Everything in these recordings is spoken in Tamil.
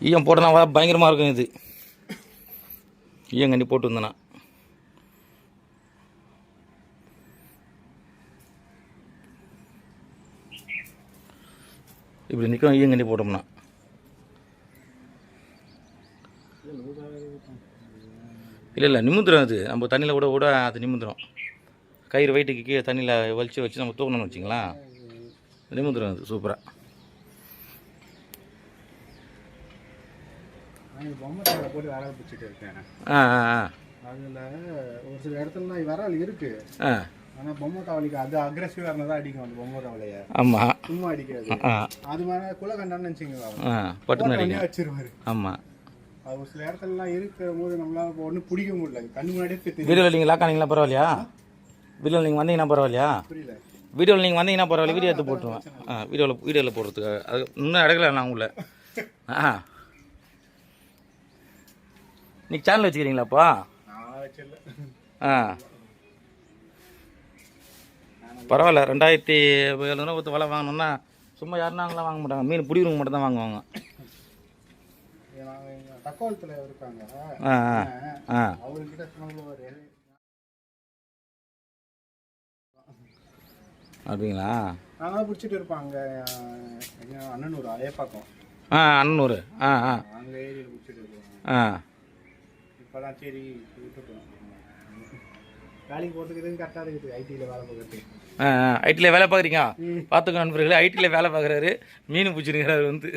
ஈயம் போட்டனா பயங்கரமாக இருக்கும் இது. ஈயம் கண்டி போட்டு வந்தேண்ணா இப்படி நிற்கும் ஈயங்கண்ணி போட்டோம்னா. இல்லை இல்லை நிமிந்துடும் அது. நம்ம தண்ணியில் கூட கூட அது நிமிந்துடும் கயிறு வயிற்றுக்கு கீழே தண்ணியில் வலிச்சு வச்சு நம்ம தூக்கணும்னு வச்சிங்களா நிமிந்துடும் அது சூப்பராக நான் பொம்மை தலை போட்டு விரல் பிடிச்சிட்டு இருக்கேன் ஆ ஆ ஆ. அதில் ஒரு சில இடத்துலலாம் விரல் இருக்கு. ஆனால் பொம்மை தவளைக்கு அது அக்ரெசிவாக இருந்தால் தான் அடிக்கும் அந்த பொம்மை தவளையை ஆமாம் சும்மா அடிக்காது. ஆ. அது மாதிரி குலகண்டான்னு வச்சுங்களா ஆ பட்டு நடிங்க வச்சிருவாரு ஆமாம் அது ஒரு சில இடத்துலலாம் இருக்கிற போது நம்மளால இப்போ ஒன்றும் பிடிக்க முடியல. கண்ணு முன்னாடியே நீங்கள் லாக் ஆனீங்களா பரவாயில்லையா? வீடியோவில் நீங்கள் வந்தீங்கன்னா பரவாயில்லையா? புரியல. வீடியோவில் நீங்கள் வந்தீங்கன்னா பரவாயில்ல. வீடியோ எடுத்து போட்டுருவேன். ஆ வீடியோவில் வீடியோவில் போடுறதுக்கு அது இன்னும் இடக்கல நான் உள்ள ஆ. நீங்கள் சேனல் வச்சுக்கிறீங்களாப்பா? ஆ. பரவாயில்ல ரெண்டாயிரத்தி எழுநூறு பத்து வலை வாங்கணும்னா சும்மா யாருனாங்களாம் வாங்க மாட்டாங்க. மீன் பிடிக்கிறவங்க மட்டும் தான் வாங்குவாங்க. தக்கோலத்தில் இருக்காங்க ஆ ஆ. அவர்கிட்ட அப்படிங்களா? நாங்களாம் பிடிச்சிட்டு இருப்பாங்க எங்க அண்ணன் ஒரு அயப்பாக்கம் ஆ அண்ணூறு ஆ ஆ. அங்கே ஏரியில் பிடிச்சிட்டு இருப்பாங்க ஆ. இப்போதான் சரி விட்டுட்டோம் வேலைக்கு போகிறதுக்கு எதுவும் கரெக்டாக இருக்குது. ஐடியில் வேலை பார்க்கறது ஐடியில் வேலை பார்க்குறீங்க பார்த்துக்க நண்பர்களே ஐடியில் வேலை பார்க்குறாரு. மீன் பிடிச்சிருக்கிறாரு வந்து.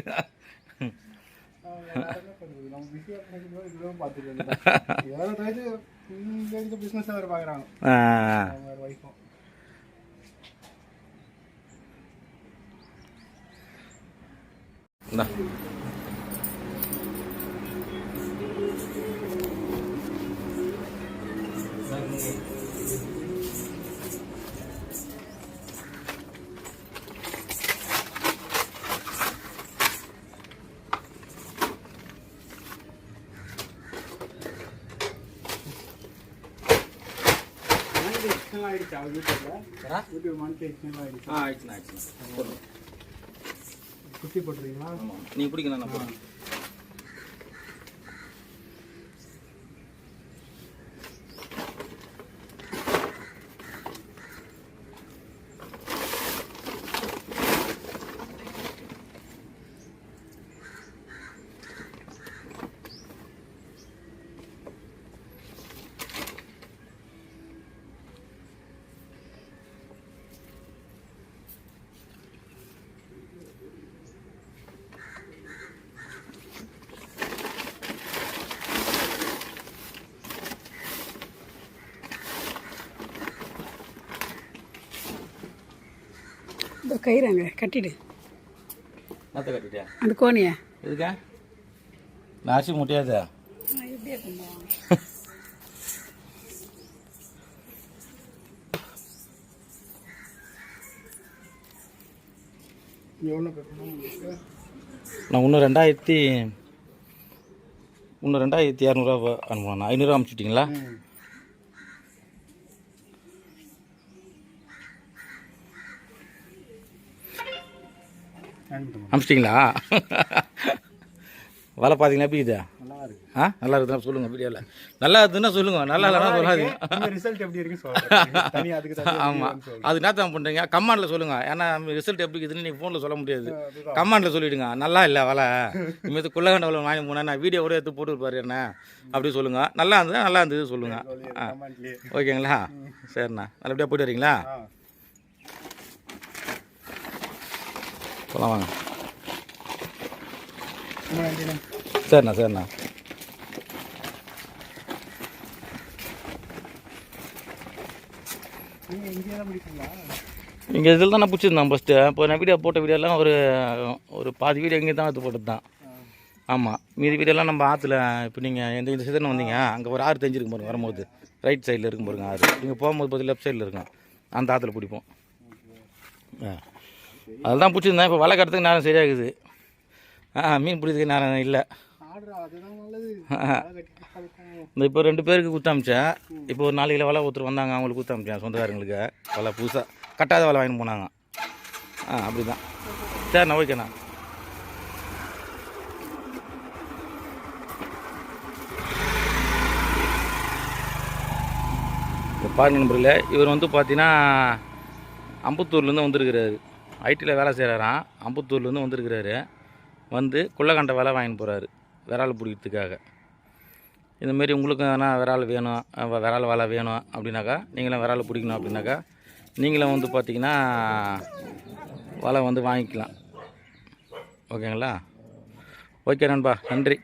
பிஸ்னஸ் வேறு பார்க்குறாங்க ஒய்ஃபும் இந்தா. எக்ஸ்டென்லாம் ஆகிடுச்சு அவர் வீட்டில் வீட்டு மணிக்கு எக்ஸ்டென்லாம் ஆகிடுச்சு ஆ ஆயிடுச்சுண்ணா குட்டி போட்டுருக்கீங்களா நீங்கள் பிடிக்கணும் நான் இந்த கயிறாங்க கட்டிடு. நத்த கட்டிட்டியா? அந்த கோணியை. எதுக்கா? நாசி முட்டியாது இப்படியே பண்ணுவாங்க நான் இன்னும் ரெண்டாயிரத்தி இன்னும் ரெண்டாயிரத்தி இரநூறுவா அனுப்பணும் ஐநூறுரூவா அனுப்பிச்சிட்டிங்களா அனுப்பிச்சிட்டிங்களா? வலை பார்த்தீங்களா எப்படி இதா? நல்லா இருக்கு ஆ நல்லா இருக்குதுன்னா சொல்லுங்கள் வீடியோவில் நல்லா இருக்குதுன்னா சொல்லுங்கள் நல்லா இல்லைன்னா சொல்லாதீங்க ரிசல்ட் எப்படி இருக்குன்னு ஆமாம் அது என்ன பண்ணுறீங்க கமாண்டில் சொல்லுங்கள் ஏன்னா ரிசல்ட் எப்படி இருக்குதுன்னு நீங்கள் ஃபோனில் சொல்ல முடியாது. கமாண்டில் சொல்லிவிடுங்க நல்லா இல்லை வலை. இனிமேல் குள்ளகண்ட வலை வாங்கி போனேன் நான் வீடியோ கூட எடுத்து போட்டுருப்பாரு என்ன. அப்படி சொல்லுங்கள் நல்லா இருந்தது நல்லா இருந்தது சொல்லுங்கள் ஓகேங்களா? சரிண்ணா. நல்லபடியாக போயிட்டு வரீங்களா? போகலாம் வாங்க. சரிண்ணா சரிண்ணா. இங்கே இதில் தான் நான் பிடிச்சிருந்தேன் ஃபஸ்ட்டு இப்போ நான் வீடியோ போட்ட வீடியோலாம் ஒரு ஒரு பாதி வீடியோ இங்கே தான் எடுத்து போட்டது தான். ஆமாம் மீதி வீடியோலாம் நம்ம ஆற்றுல இப்போ நீங்கள் எந்த இந்த சீசன் வந்தீங்க அங்கே ஒரு ஆறு தெரிஞ்சிருக்கும் பாருங்க வரும்போது. ரைட் சைடில் இருக்கும் பாருங்க ஆறு. நீங்கள் போகும்போது பார்த்து லெஃப்ட் சைடில் இருக்கும். அந்த ஆற்றுல பிடிப்போம். ஆ. அதுதான் பிடிச்சிருந்தேன் இப்போ வலை கட்டுறதுக்கு நேரம் சரியாகுது. ஆ மீன் பிடிக்கிறதுக்கு நேரம் இல்லை. இந்த இப்போ ரெண்டு பேருக்கு குத்தாமிச்சேன் இப்போ ஒரு நாலு வலை ஒருத்தர் வந்தாங்க அவங்களுக்கு குத்தாமிச்சேன் சொந்தக்காரங்களுக்கு. வலை புதுசாக கட்டாத வலை வாங்கிட்டு போனாங்க. ஆ அப்படி தான் சரிண்ணா ஓகேண்ணா இப்போ பாருங்க நண்பர்களே இவர் வந்து பார்த்தீங்கன்னா அம்புத்தூர்லேருந்து வந்திருக்கிறாரு. ஐடியில் வேலை செய்கிறாராம். அம்புத்தூர்லேருந்து வந்திருக்கிறாரு. வந்து குள்ளக்கண்ட வேலை வாங்கிட்டு போகிறாரு விரால் பிடிக்கிறதுக்காக. இந்தமாரி உங்களுக்கும் எதனா விரால் வேணும் விரால் வேலை வேணும் அப்படின்னாக்கா நீங்களும் விரால் பிடிக்கணும் அப்படின்னாக்கா நீங்களும் வந்து பார்த்திங்கன்னா வலை வந்து வாங்கிக்கலாம். ஓகேங்களா? ஓகே நண்பா நன்றி.